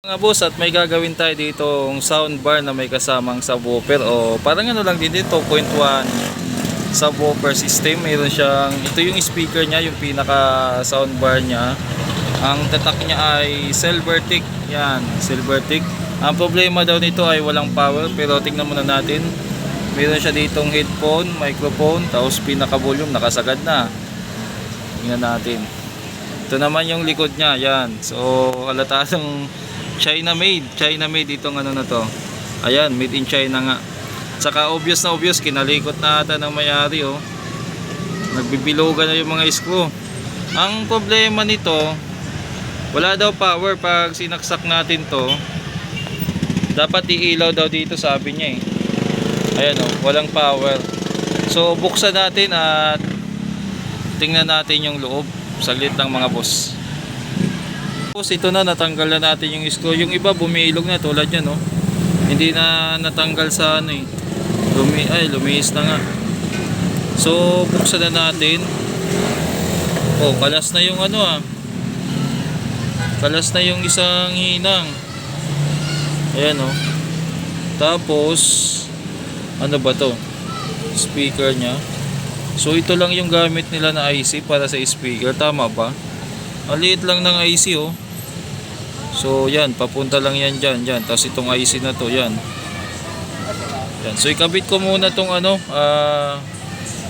Mga boss at may gagawin tayo dito soundbar na may kasamang subwoofer. O parang ano lang din dito 2.1 subwoofer system. Mayroon siyang ito yung speaker niya yung pinaka soundbar niya. Ang tatak niya ay Silvertick yan Silvertick ang problema daw nito ay walang power pero tingnan muna natin. Meron siya ditong headphone microphone tapos pinaka volume nakasagad na. Tingnan natin. Ito naman yung likod niya yan. So halata ng China made. China made itong ano na to. Ayan made in China nga. Saka obvious na obvious kinalikot na ata ng mayari oh. Nagbibilogan na yung mga screw ang problema nito wala daw power pag sinaksak natin to. Dapat iilaw daw dito sabi niya eh. Ayan oh walang power. So buksan natin at tingnan natin yung loob. Saglit lang mga boss tapos ito na natanggal na natin yung screw yung iba bumiilog na tulad yan no? Hindi na natanggal sa ano eh. Lumi ay lumihis na nga. So buksan na natin. Oh kalas na yung ano ah. Kalas na yung isang hinang. Ayan oh. Tapos ano ba to? Speaker nya so ito lang yung gamit nila na IC para sa speaker. Tama ba? Ang liit lang ng IC oh so yan papunta lang yan dyan dyan. Tapos itong IC na to yan. Yan. So ikabit ko muna tong ano ah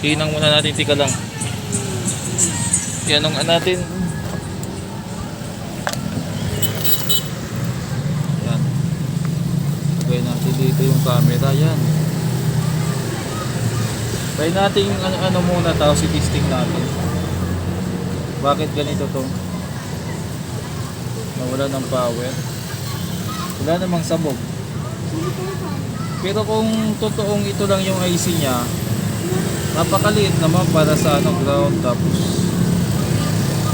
hinang muna natin tika lang. Yan ang natin. Yan. Lagay natin dito yung camera yan. Try natin yung ano, ano muna tapos i-testing natin. Bakit ganito to nawala ng power. Wala namang sabog. Pero kung totoong ito lang yung IC nya napakaliit naman para sa ano ground tapos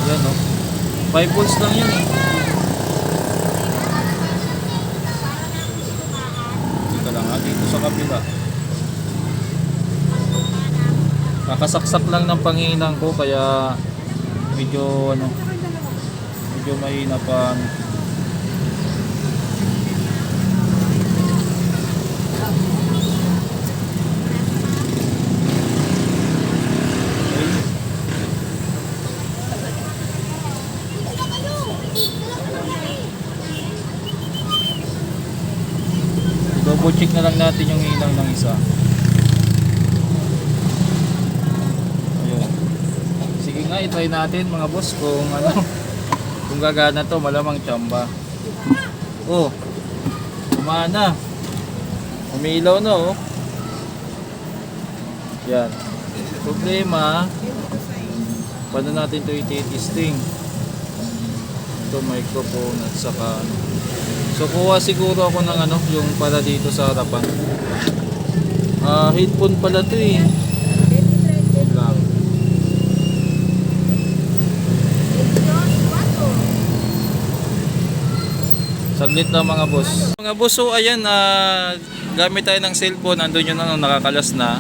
yan no? 5 volts lang yan eh. Teka lang ha dito sa kabila. Kakasaksak lang ng panghinang ko kaya medyo ano medyo mahina pa. Double check na lang natin yung hinang ng isa. Ayun. Sige nga itry natin mga boss kung ano kung gagana to malamang tsamba. Oh umana umilaw na oh. Yan. Problema paano natin to iti-testing? Ito microphone at saka ano. so kuha siguro ako ng ano yung para dito sa harapan. Ah headphone pala to eh Saglit na mga boss. Mga boss, so ayan, ah, gamit tayo ng cellphone. Andun yun ano, nakakalas na.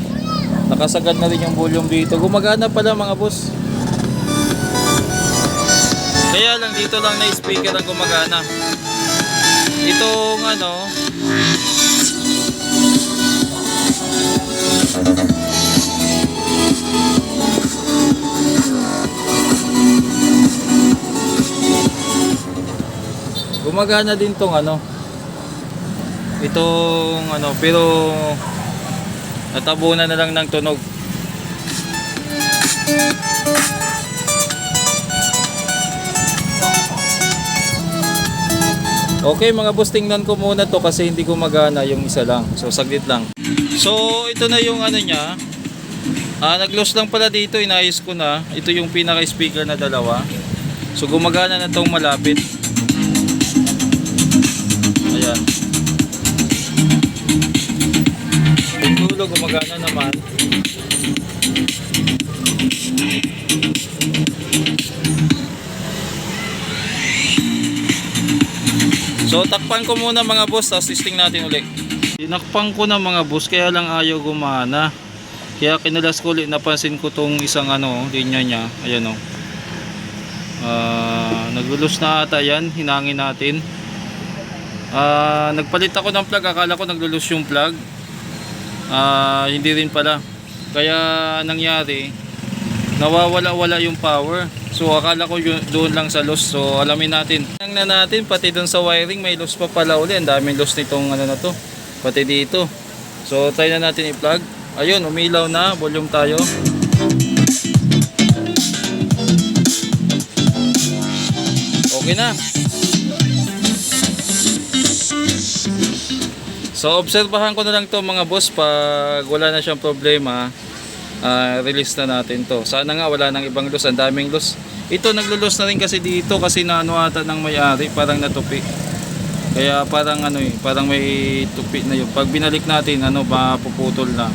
Nakasagad na rin yung volume dito. Gumagana pala mga boss. Kaya lang dito lang na speaker ang gumagana. Itong ano, gumagana din tong ano itong ano pero natabunan na lang ng tunog. Okay mga boss tingnan ko muna to kasi hindi gumagana yung isa lang. So saglit lang. So ito na yung ano niya. Ah, nag-loss lang pala dito. Inayos ko na. Ito yung pinaka speaker na dalawa. So gumagana na tong malapit gumagana naman. So takpan ko muna mga boss tapos testing natin ulit. Tinakpan ko na mga boss kaya lang ayaw gumana. Kaya kinalas ko ulit napansin ko tong isang ano linya niya. Ayan. Oh. Ah, naglulus na ata yan. Hinangin natin. Ah, nagpalit ako ng plug, akala ko naglulus yung plug. Ah, hindi rin pala. Kaya nangyari, nawawala-wala yung power. So akala ko yun, doon lang sa loss. So alamin natin. Tingnan na natin pati doon sa wiring may loss pa pala uli. Ang daming loss nitong ano na to. Pati dito. So try na natin i-plug. Ayun, umilaw na. Volume tayo. Okay na. So obserbahan ko na lang to mga boss pag wala na siyang problema ah, release na natin to. Sana nga wala nang ibang loss, ang daming loss. Ito naglulos na rin kasi dito kasi naano ata ng may-ari, parang natupi. Kaya parang ano eh, parang may tupi na yun. Pag binalik natin, ano, mapuputol na.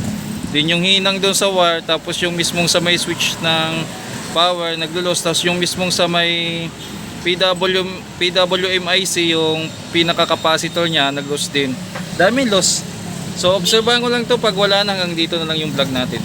Din yung hinang doon sa wire, tapos yung mismong sa may switch ng power, naglulos. Tapos yung mismong sa may PW, PWMIC, yung pinaka-capacitor niya, nag-loss din. Daming loss. So, obserbahan ko lang to pag wala na hanggang dito na lang yung vlog natin.